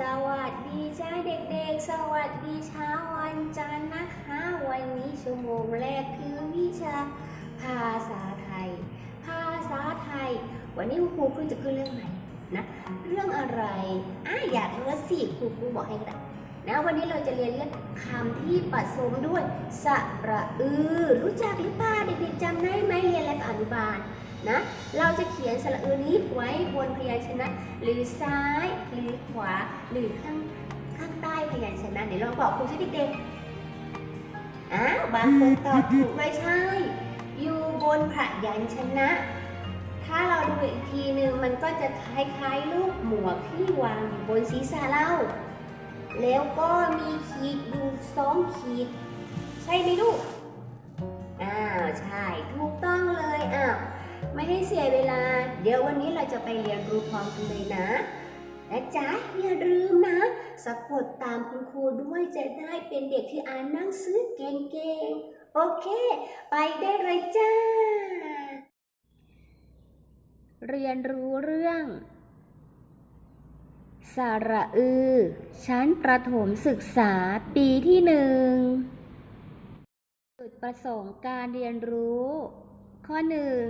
สวัสดีจ้าเด็กๆ สวัสดีเช้าวันจันทร์นะคะ วันนี้ชั่วโมงแรกคือวิชาภาษาไทย ภาษาไทย วันนี้ครูครูจะขึ้นเรื่องใหม่นะเรื่องอะไรอะอยากรู้สิครูครูบอกให้ก็ได้นะวันนี้เราจะเรียนเรื่องคำที่ผสมด้วยสระอือ รู้จักหรือเปล่าเด็กๆจำได้ไหมเรียนแล้วอนุบาล นะ เราจะเขียนสระอือนี้ไว้บนพยัญชนะ หรือซ้ายหรือขวาหรือข้างข้างใต้พยัญชนะเดี๋ยวลองบอกครูสิเด็กๆอ้าวบางคนตอบถูกไม่ใช่ อยู่บนพยัญชนะ ถ้าเราดูอีกทีหนึ่งมันก็จะคล้ายๆรูปหมวกที่วางอยู่บนศีรษะเรา แล้วก็มีขีดอยู่สองขีด ใช่ไหมลูก อ้าว ใช่ ถูกต้องเลย อ้าว ไม่ให้เสียเวลา เดี๋ยววันนี้เราจะไปเรียนรู้พร้อมกันเลยนะและจ๊ะอย่าลืมนะสะกดตามคุณครูด้วยจะได้เป็นเด็กที่อ่านหนังสือเก่งๆ โอเค ไปได้เลยจ้า เรียนรู้เรื่อง สาระอือ ชั้นประถมศึกษาปีที่หนึ่งจุดประสงค์การเรียนรู้ ข้อหนึ่ง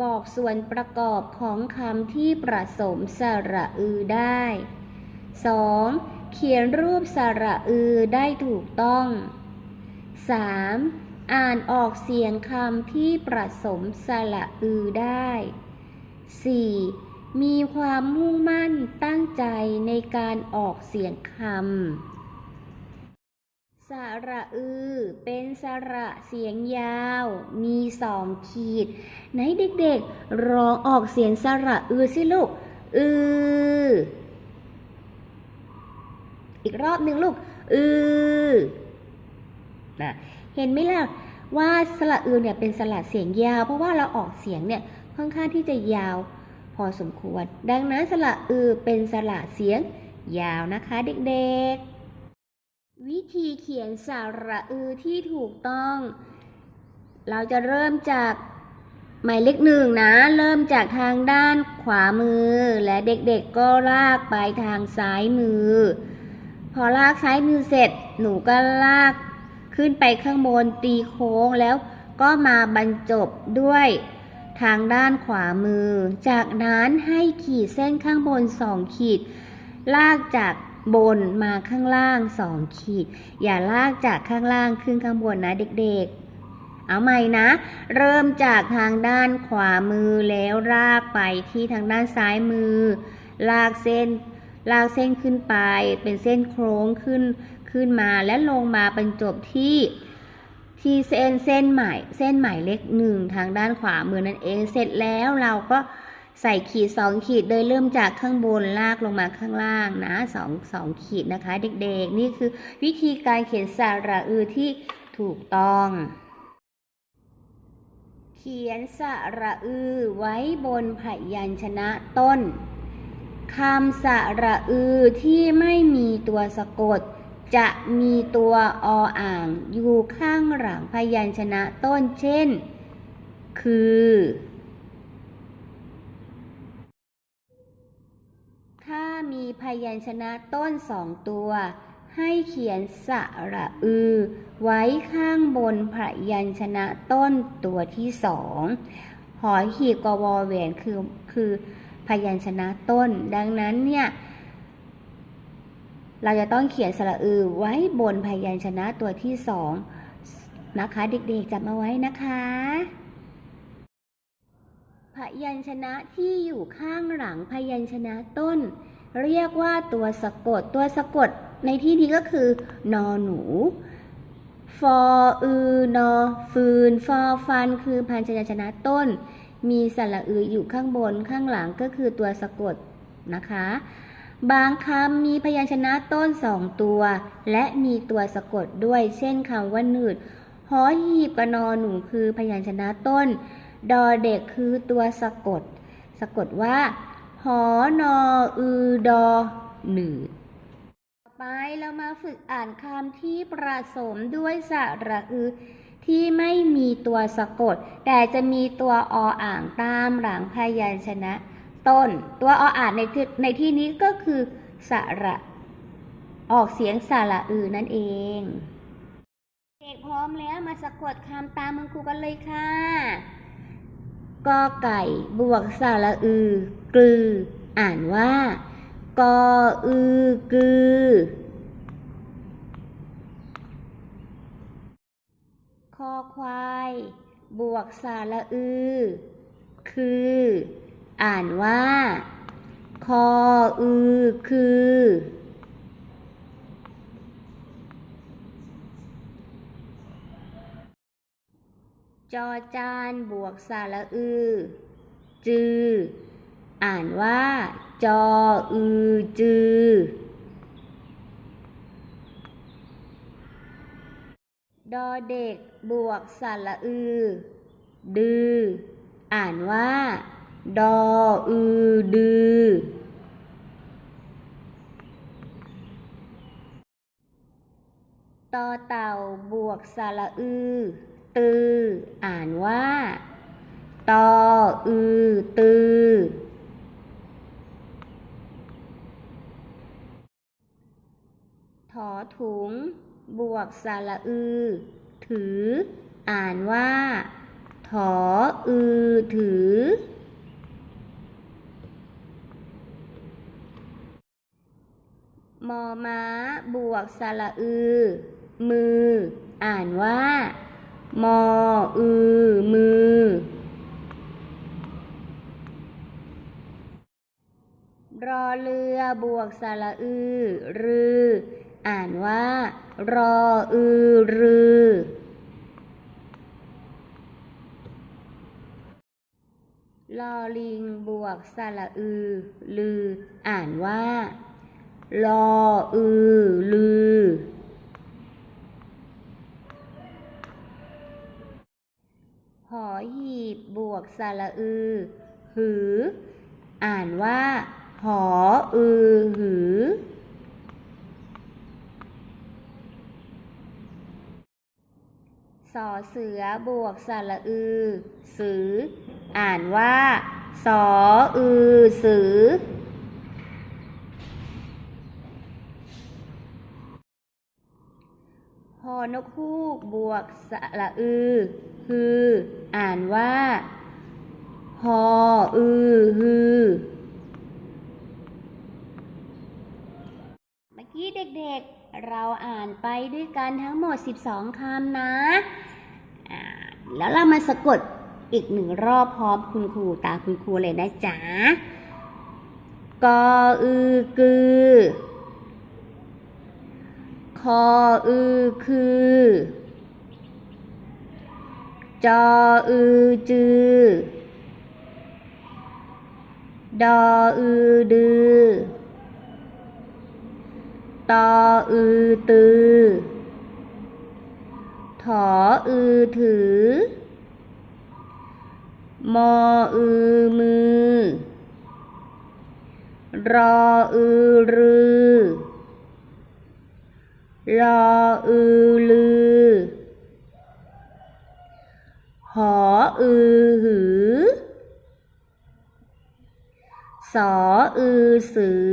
บอกส่วนประกอบของคำที่ประสมสระอือได้ 2. เขียนรูปสระอือได้ถูกต้อง 3. อ่านออกเสียงคำที่ประสมสระอือได้ 4. มีความมุ่งมั่นตั้งใจในการออกเสียงคำ สระอือ เป็นสระเสียงยาว มีสองขีด ไหนเด็กๆร้องออกเสียงสระอือสิลูก อือ อีกรอบหนึ่งลูก อือนะเห็นไหมล่ะว่าสระอือเนี่ยเป็นสระเสียงยาว เพราะว่าเราออกเสียงเนี่ยค่อนข้างที่จะยาวพอสมควร ดังนั้นสระอือเป็นสระเสียงยาวนะคะเด็กๆ วิธีเขียนสระอือที่ถูกต้อง เราจะเริ่มจากหมายเลขหนึ่งนะ เริ่มจากทางด้านขวามือ และเด็กๆก็ลากไปทางซ้ายมือ พอลากซ้ายมือเสร็จ หนูก็ลากขึ้นไปข้างบนตีโค้งแล้วก็มาบรรจบด้วยทางด้านขวามือ จากนั้นให้ขีดเส้นข้างบนสองขีด ลากจาก บนมาข้างล่างสองขีด อย่าลากจากข้างล่างขึ้นข้างบนนะเด็กๆ เอาใหม่นะ เริ่มจากทางด้านขวามือแล้วลากไปที่ทางด้านซ้ายมือ ลากเส้น ลากเส้นขึ้นไป เป็นเส้นโค้งขึ้นขึ้นมาและลงมาบรรจบที่ที่เส้นเส้นใหม่เส้นใหม่เล็กหนึ่งทางด้านขวามือนั่นเองเสร็จแล้วเราก็ ใส่ขีดสองขีดโดยเริ่มจากข้างบนลากลงมาข้างล่างนะสองสองขีดนะคะ เด็กๆ นี่คือวิธีการเขียนสระอือที่ถูกต้อง เขียนสระอือไว้บนพยัญชนะต้นคำสระอือที่ไม่มีตัวสะกด จะมีตัวออ่างอยู่ข้างหลังพยัญชนะต้นเช่น คือ ถ้า มีพยัญชนะต้นสองตัว ให้เขียนสระอือ ไว้ข้างบนพยัญชนะต้นตัวที่สองหอหีบกวอแหวนคือคือพยัญชนะต้น ดังนั้นเนี่ย เราจะต้องเขียนสระอือไว้บนพยัญชนะตัวที่สองนะคะเด็กๆจับมาไว้นะคะ พยัญชนะที่อยู่ข้างหลังพยัญชนะต้น เรียกว่าตัวสะกด ตัวสะกดในที่นี้ก็คือนอหนู ฟออือนอฟืน ฟอฟัน คือพยัญชนะต้น มีสระอืออยู่ข้างบนข้างหลังก็คือตัวสะกดนะคะ บางคำมีพยัญชนะต้นสองตัว และมีตัวสะกดด้วย เช่นคำว่าหนืดหอหีบกับนอหนูคือพยัญชนะต้น ดอเด็กคือตัวสะกด สะกดว่า หอนออือดอหนืดต่อไปเรามาฝึกอ่านคำที่ประสมด้วยสระอือที่ไม่มีตัวสะกด แต่จะมีตัวออ่างตามหลังพยัญชนะ ต้นตัวออ่านในที่ในที่นี้ก็คือสระออกเสียงสระอือนั่นเอง เด็กพร้อมแล้วมาสะกดคำตามมึงครูกันเลยค่ะ กอไก่บวกสระอือกือ อ่านว่ากออือกือ คอควาย บวกสระอือ คือ อ่านว่า คออือคือ จอจานบวกสระอือ จือ อ่านว่า จออือจือ ดอเด็กบวกสระอือ ดือ อ่านว่า ดออือดือ ต่อเต่าบวกสระอือ ตือ อ่านว่าตออือ ตือ ถอถุง บวกสระอือ ถือ อ่านว่า ถออือ ถือ มอม้า บวกสระอือ มือ อ่านว่า มอ อือ มือ รอเรือบวกสระอือ รือ อ่านว่า รออือ รือ ลอลิงบวกสระอือ ลือ อ่านว่า ลออือ ลือ บบวกสระอือ หือ อ่านว่าหออือ หือ สอเสือบวกสระอือ สือ อ่านว่า สออือ สือ อนกฮูกบวกสระอือฮือ อ่านว่าฮออือฮือ เมื่อกี้เด็กๆ เราอ่านไปด้วยกันทั้งหมด 12 คำนะ แล้วเรามาสะกดอีกหนึ่งรอบพร้อมคุณครูตาคุณครูเลยนะจ๊ะกออือ กือ คออือคือ จออือจือ ดออือดือ ตออือตือ ถออือถือ มออือมือ รออือรือ รออือลือ หออือหือ สออือสือ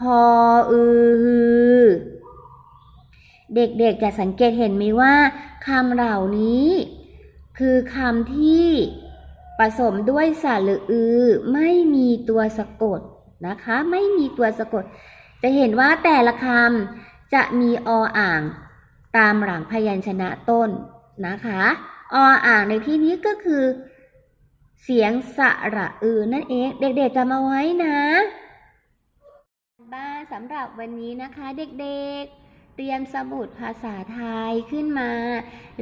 ฮออือฮือ เด็กๆจะสังเกตเห็นไหมว่าคำเหล่านี้ คือคำที่ผสมด้วยสระอือ ไม่มีตัวสะกดนะคะ ไม่มีตัวสะกด จะเห็นว่าแต่ละคำจะมีออ่างตามหลังพยัญชนะต้นนะคะออ่างในที่นี้ก็คือ เสียงสระอือนั่นเอง เด็กๆจำเอาไว้นะบ้านสำหรับวันนี้นะคะเด็กๆ เตรียมสมุดภาษาไทยขึ้นมา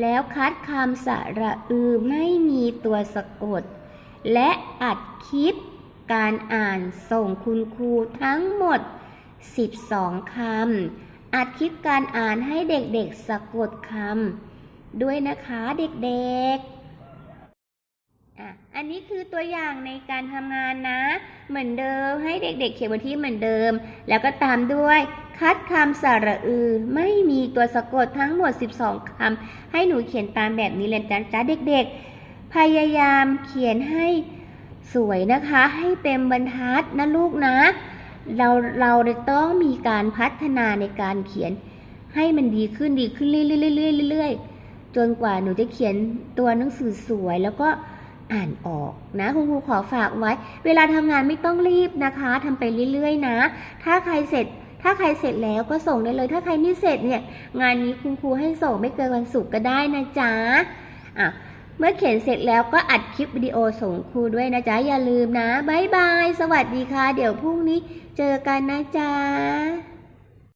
แล้วคัดคำสระอือไม่มีตัวสะกด และอัดคลิปการอ่านส่งคุณครูทั้งหมด 12 คำ อัดคลิปการอ่านให้เด็กๆสะกดคำด้วยนะคะเด็กๆอันนี้คือตัวอย่างในการทำงานนะ เหมือนเดิมให้เด็กๆ เขียนบนที่เหมือนเดิม แล้วก็ตามด้วยคัดคำสระอือ ไม่มีตัวสะกดทั้งหมด 12คำให้หนูเขียนตามแบบนี้เลยจ้ะจ้าเด็กๆ พยายามเขียนให้สวยนะคะ ให้เต็มบรรทัดนะลูกนะ เราเราต้องมีการพัฒนาในการเขียนให้มันดีขึ้นดีขึ้นเรื่อยๆเรื่อยๆจนกว่าหนูจะเขียนตัวหนังสือสวยแล้วก็อ่านออกนะคุณครูขอฝากไว้ เวลาทำงานไม่ต้องรีบนะคะทำไปเรื่อยๆนะ ถ้าใครเสร็จ ถ้าใครเสร็จแล้วก็ส่งได้เลย ถ้าใครไม่เสร็จเนี่ย งานนี้คุณครูให้ส่งไม่เกินวันศุกร์ก็ได้นะจ๊ะอะ เมื่อเขียนเสร็จแล้วก็อัดคลิปวิดีโอส่งครูด้วยนะจ๊ะ อย่าลืมนะ บ๊ายบาย สวัสดีค่ะ เดี๋ยวพรุ่งนี้เจอกันนะจ๊ะ